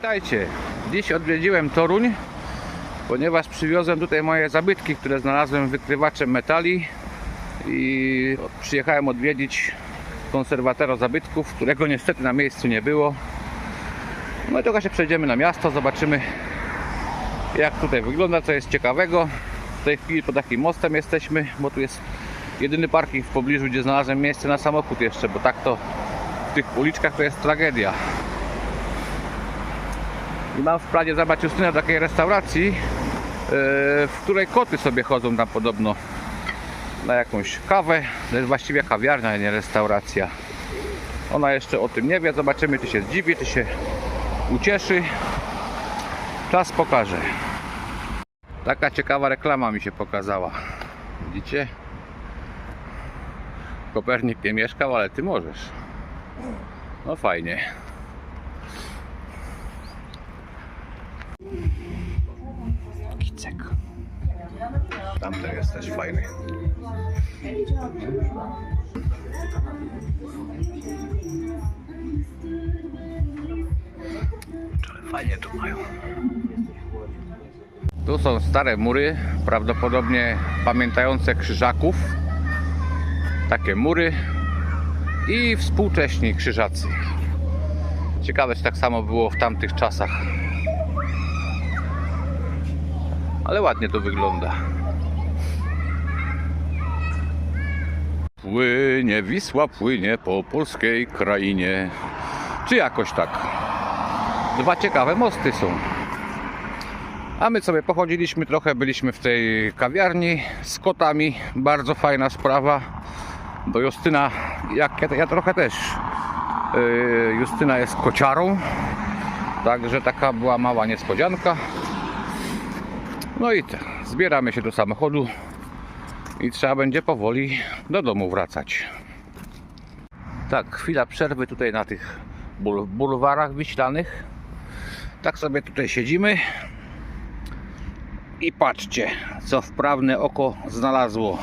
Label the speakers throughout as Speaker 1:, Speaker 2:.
Speaker 1: Witajcie, dziś odwiedziłem Toruń, ponieważ przywiozłem tutaj moje zabytki, które znalazłem wykrywaczem metali i przyjechałem odwiedzić konserwatora zabytków, którego niestety na miejscu nie było. No i trochę się przejdziemy na miasto, zobaczymy jak tutaj wygląda, co jest ciekawego. W tej chwili pod takim mostem jesteśmy, bo tu jest jedyny parking w pobliżu, gdzie znalazłem miejsce na samochód jeszcze, bo tak to w tych uliczkach to jest tragedia. I mam w planie zabrać Justynę do takiej restauracji, yy, w której koty sobie chodzą tam podobno na jakąś kawę. To jest właściwie kawiarnia, nie restauracja. Ona jeszcze o tym nie wie. Zobaczymy, czy się zdziwi, czy się ucieszy. Czas pokaże. Taka ciekawa reklama mi się pokazała. Widzicie? Kopernik nie mieszkał, ale ty możesz. No fajnie. Tamten jest też fajny. Ale fajnie tu mają. Tu są stare mury, prawdopodobnie pamiętające krzyżaków. Takie mury i współcześni krzyżacy. Ciekawe, czy tak samo było w tamtych czasach. Ale ładnie to wygląda. Płynie, Wisła płynie po polskiej krainie. Czy jakoś tak. Dwa ciekawe mosty są. A my sobie pochodziliśmy trochę, byliśmy w tej kawiarni z kotami. Bardzo fajna sprawa. Bo Justyna, jak ja, ja trochę też. Yy, Justyna jest kociarą. Także taka była mała niespodzianka. No i te, zbieramy się do samochodu i trzeba będzie powoli do domu wracać. Tak, chwila przerwy tutaj na tych bul- bulwarach wiślanych. Tak sobie tutaj siedzimy. I patrzcie, co wprawne oko znalazło.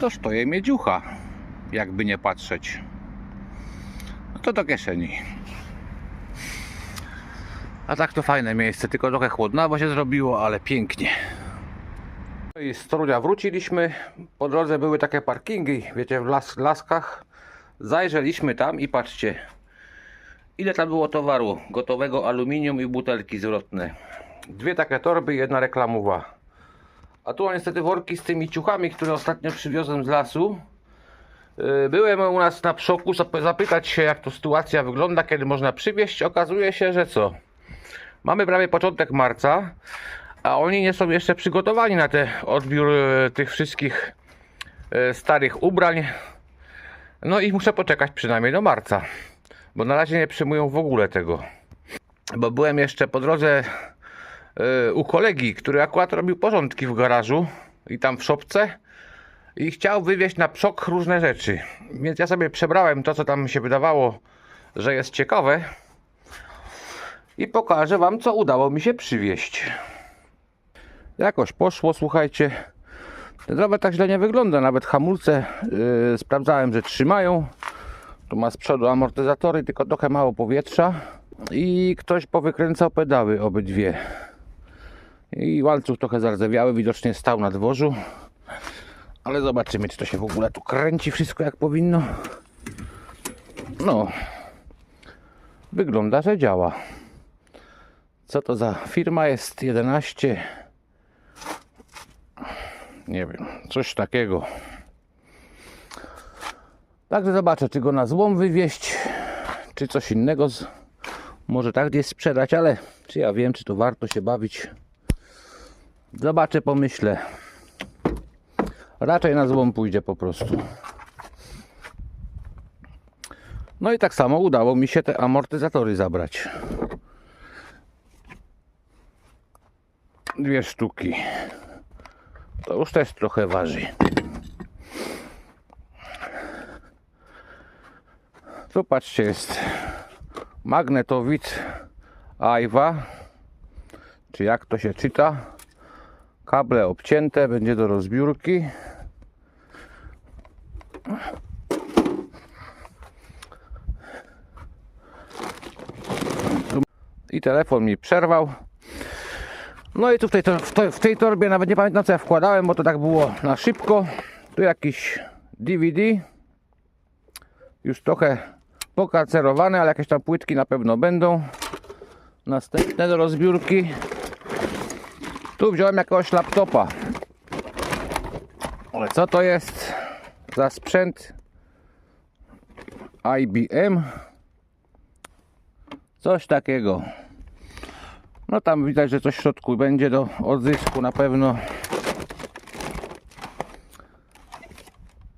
Speaker 1: Toż to je miedziucha, jakby nie patrzeć. No to do kieszeni. A tak to fajne miejsce, tylko trochę chłodnawo się zrobiło, ale pięknie. No I z Torunia wróciliśmy. Po drodze były takie parkingi, wiecie, w las, laskach. Zajrzeliśmy tam i patrzcie, ile tam było towaru. Gotowego aluminium i butelki zwrotne. Dwie takie torby jedna reklamowa. A tu niestety worki z tymi ciuchami, które ostatnio przywiozłem z lasu. Yy, Byłem u nas na przoku zap- zapytać się jak to sytuacja wygląda, kiedy można przywieźć. Okazuje się, że co? Mamy prawie początek marca, a oni nie są jeszcze przygotowani na ten odbiór e, tych wszystkich e, starych ubrań. No i muszę poczekać przynajmniej do marca, bo na razie nie przyjmują w ogóle tego. Bo byłem jeszcze po drodze e, u kolegi, który akurat robił porządki w garażu i tam w szopce i chciał wywieźć na przok różne rzeczy. Więc ja sobie przebrałem to, co tam mi się wydawało, że jest ciekawe i pokażę Wam, co udało mi się przywieźć. Jakoś poszło, słuchajcie. Ten rower tak źle nie wygląda, nawet hamulce yy, sprawdzałem, że trzymają. Tu ma z przodu amortyzatory, tylko trochę mało powietrza. I ktoś powykręcał pedały obydwie. I łańcuch trochę zardzewiały, widocznie stał na dworzu. Ale zobaczymy, czy to się w ogóle tu kręci wszystko jak powinno. No, wygląda, że działa. Co to za firma jest? 11. Nie wiem, coś takiego. Także zobaczę, czy go na złom wywieźć, czy coś innego. Z... Może tak gdzieś sprzedać, ale czy ja wiem, czy to warto się bawić. Zobaczę, pomyślę. Raczej na złom pójdzie po prostu. No i tak samo udało mi się te amortyzatory zabrać. Dwie sztuki. To już też trochę waży. Tu patrzcie, jest magnetowid Aiwa, czy jak to się czyta. Kable obcięte, będzie do rozbiórki. i telefon mi przerwał. No i tu w tej, w, w tej torbie nawet nie pamiętam co ja wkładałem, bo to tak było na szybko. Tu jakiś DVD. Już trochę pokacerowane, ale jakieś tam płytki na pewno będą. Następne do rozbiórki. Tu wziąłem jakiegoś laptopa. Ale co to jest za sprzęt? IBM. Coś takiego. No tam widać, że coś w środku będzie do odzysku na pewno.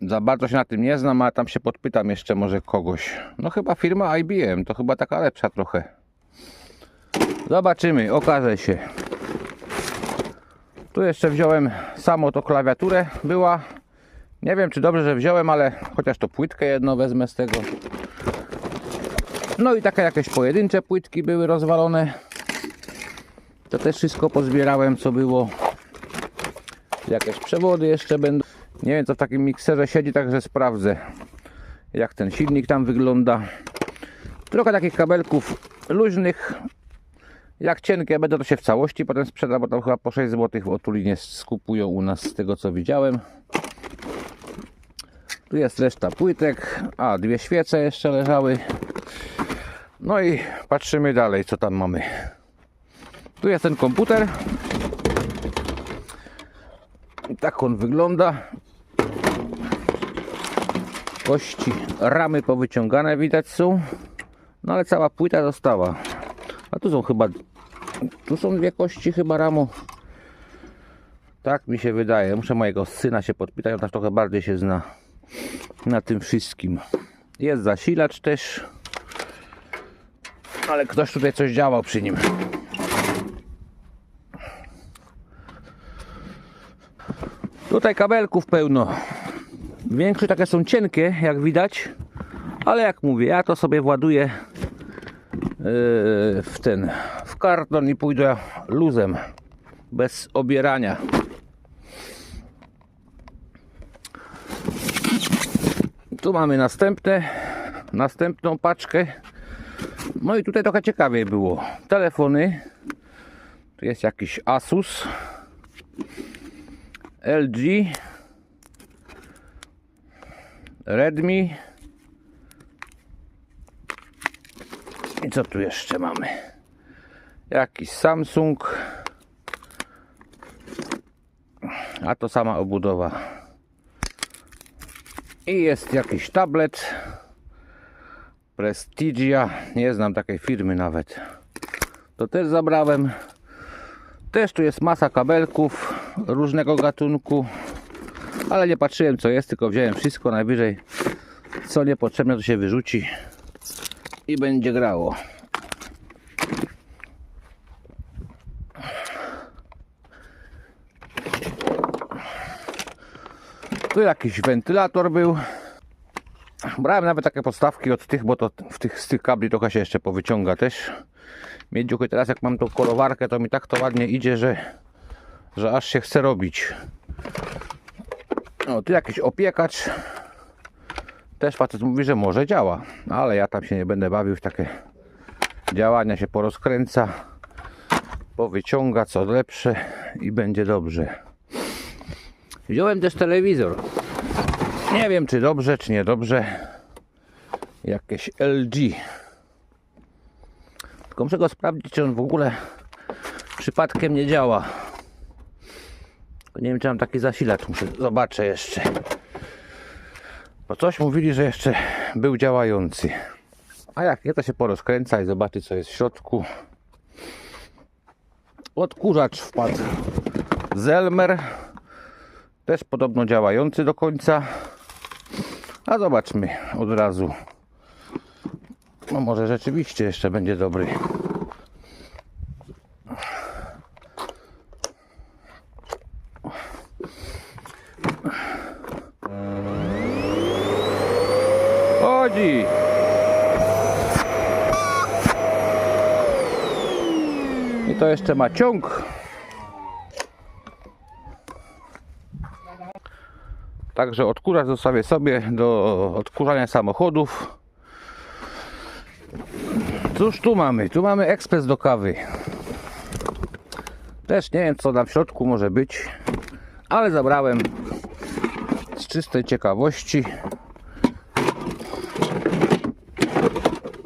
Speaker 1: Za bardzo się na tym nie znam, ale tam się podpytam jeszcze może kogoś. No chyba firma IBM, to chyba taka lepsza trochę. Zobaczymy, okaże się. Tu jeszcze wziąłem samo to klawiaturę była. Nie wiem czy dobrze, że wziąłem, ale chociaż to płytkę jedno wezmę z tego. No i takie jakieś pojedyncze płytki były rozwalone. To też wszystko pozbierałem co było. Jakieś przewody jeszcze będą. Nie wiem co w takim mikserze siedzi, także sprawdzę jak ten silnik tam wygląda. Trochę takich kabelków luźnych. Jak cienkie będą to się w całości potem sprzeda, bo tam chyba po 6 zł Otulinie skupują u nas z tego co widziałem. Tu jest reszta płytek, a dwie świece jeszcze leżały. No i patrzymy dalej co tam mamy. Tu jest ten komputer. Tak on wygląda. Kości, ramy powyciągane widać są. No ale cała płyta została. A tu są chyba. Tu są dwie kości chyba ramu. Tak mi się wydaje. Muszę mojego syna się podpytać, on tak trochę bardziej się zna na tym wszystkim. Jest zasilacz też. Ale ktoś tutaj coś działał przy nim. Tutaj kabelków pełno. Większość takie są cienkie, jak widać. Ale jak mówię, ja to sobie właduję yy, w ten w karton i pójdę luzem bez obierania. Tu mamy następne, następną paczkę. No i tutaj trochę ciekawiej było. Telefony. Tu jest jakiś Asus. LG. Redmi. I co tu jeszcze mamy? Jakiś Samsung. A to sama obudowa. I jest jakiś tablet. Prestigia. Nie znam takiej firmy nawet. To też zabrałem. Też tu jest masa kabelków różnego gatunku. Ale nie patrzyłem co jest, tylko wziąłem wszystko najwyżej. Co niepotrzebne to się wyrzuci i będzie grało. Tu jakiś wentylator był. Brałem nawet takie podstawki od tych, bo to w tych, z tych kabli trochę się jeszcze powyciąga też. Miedziuchy teraz jak mam tą kolowarkę to mi tak to ładnie idzie, że, że aż się chce robić. O, tu jakiś opiekacz. Też facet mówi, że może działa, ale ja tam się nie będę bawił w takie działania, się porozkręca, powyciąga co lepsze i będzie dobrze. Wziąłem też telewizor. Nie wiem czy dobrze, czy niedobrze. Jakieś LG. Tylko muszę go sprawdzić, czy on w ogóle przypadkiem nie działa. Nie wiem, czy mam taki zasilacz. Muszę zobaczę jeszcze. Bo coś mówili, że jeszcze był działający. A jak nie, to się porozkręca i zobaczy, co jest w środku. Odkurzacz wpadł. Zelmer. Też podobno działający do końca. A zobaczmy od razu. No może rzeczywiście jeszcze będzie dobry. Chodzi! I to jeszcze ma ciąg. Także odkurzacz zostawię sobie do odkurzania samochodów. Cóż tu mamy? Tu mamy ekspres do kawy. Też nie wiem co tam w środku może być, ale zabrałem z czystej ciekawości.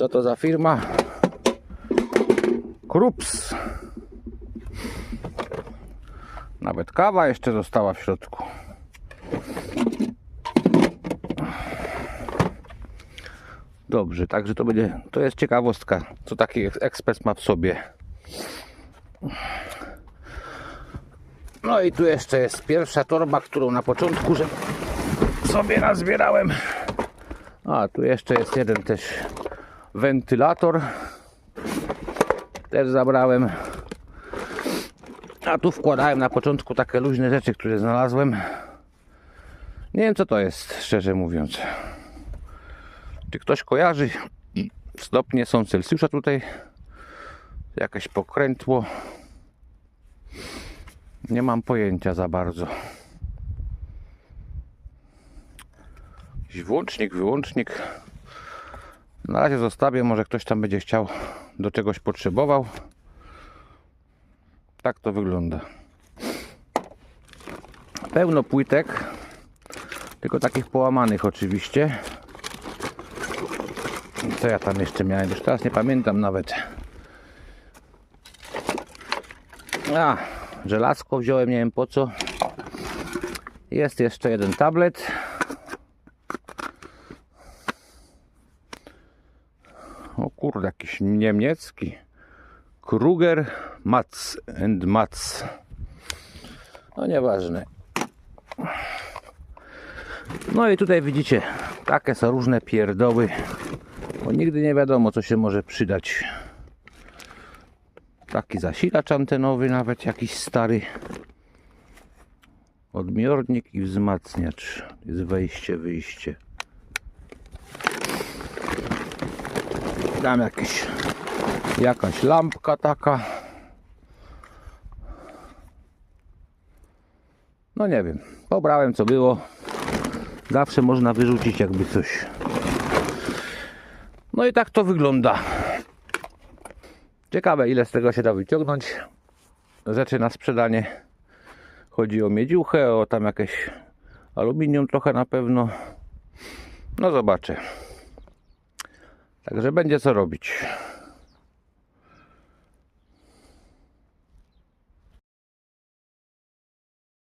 Speaker 1: Co to za firma? Krups. Nawet kawa jeszcze została w środku. Dobrze, także to będzie, to jest ciekawostka, co taki eks- ekspres ma w sobie. No i tu jeszcze jest pierwsza torba, którą na początku że sobie nazbierałem. A tu jeszcze jest jeden też wentylator. Też zabrałem. A tu wkładałem na początku takie luźne rzeczy, które znalazłem. Nie wiem co to jest, szczerze mówiąc. Czy ktoś kojarzy? Stopnie są Celsjusza tutaj. Jakieś pokrętło. Nie mam pojęcia za bardzo. Jakiś włącznik, wyłącznik. Na razie zostawię, może ktoś tam będzie chciał, do czegoś potrzebował. Tak to wygląda. Pełno płytek, tylko takich połamanych oczywiście. Co ja tam jeszcze miałem? Już teraz nie pamiętam nawet. A, żelazko wziąłem, nie wiem po co. Jest jeszcze jeden tablet. O kurde, jakiś niemiecki. Kruger Mats and Mats. No nieważne. No i tutaj widzicie, takie są różne pierdoły, bo nigdy nie wiadomo co się może przydać. Taki zasilacz antenowy, nawet jakiś stary. Odbiornik i wzmacniacz. Jest wejście, wyjście. Tam jakieś, jakaś lampka taka. No nie wiem. Pobrałem co było. Zawsze można wyrzucić jakby coś. No i tak to wygląda. Ciekawe ile z tego się da wyciągnąć. Rzeczy na sprzedanie. Chodzi o miedziuchę, o tam jakieś aluminium trochę na pewno. No zobaczę. Także będzie co robić.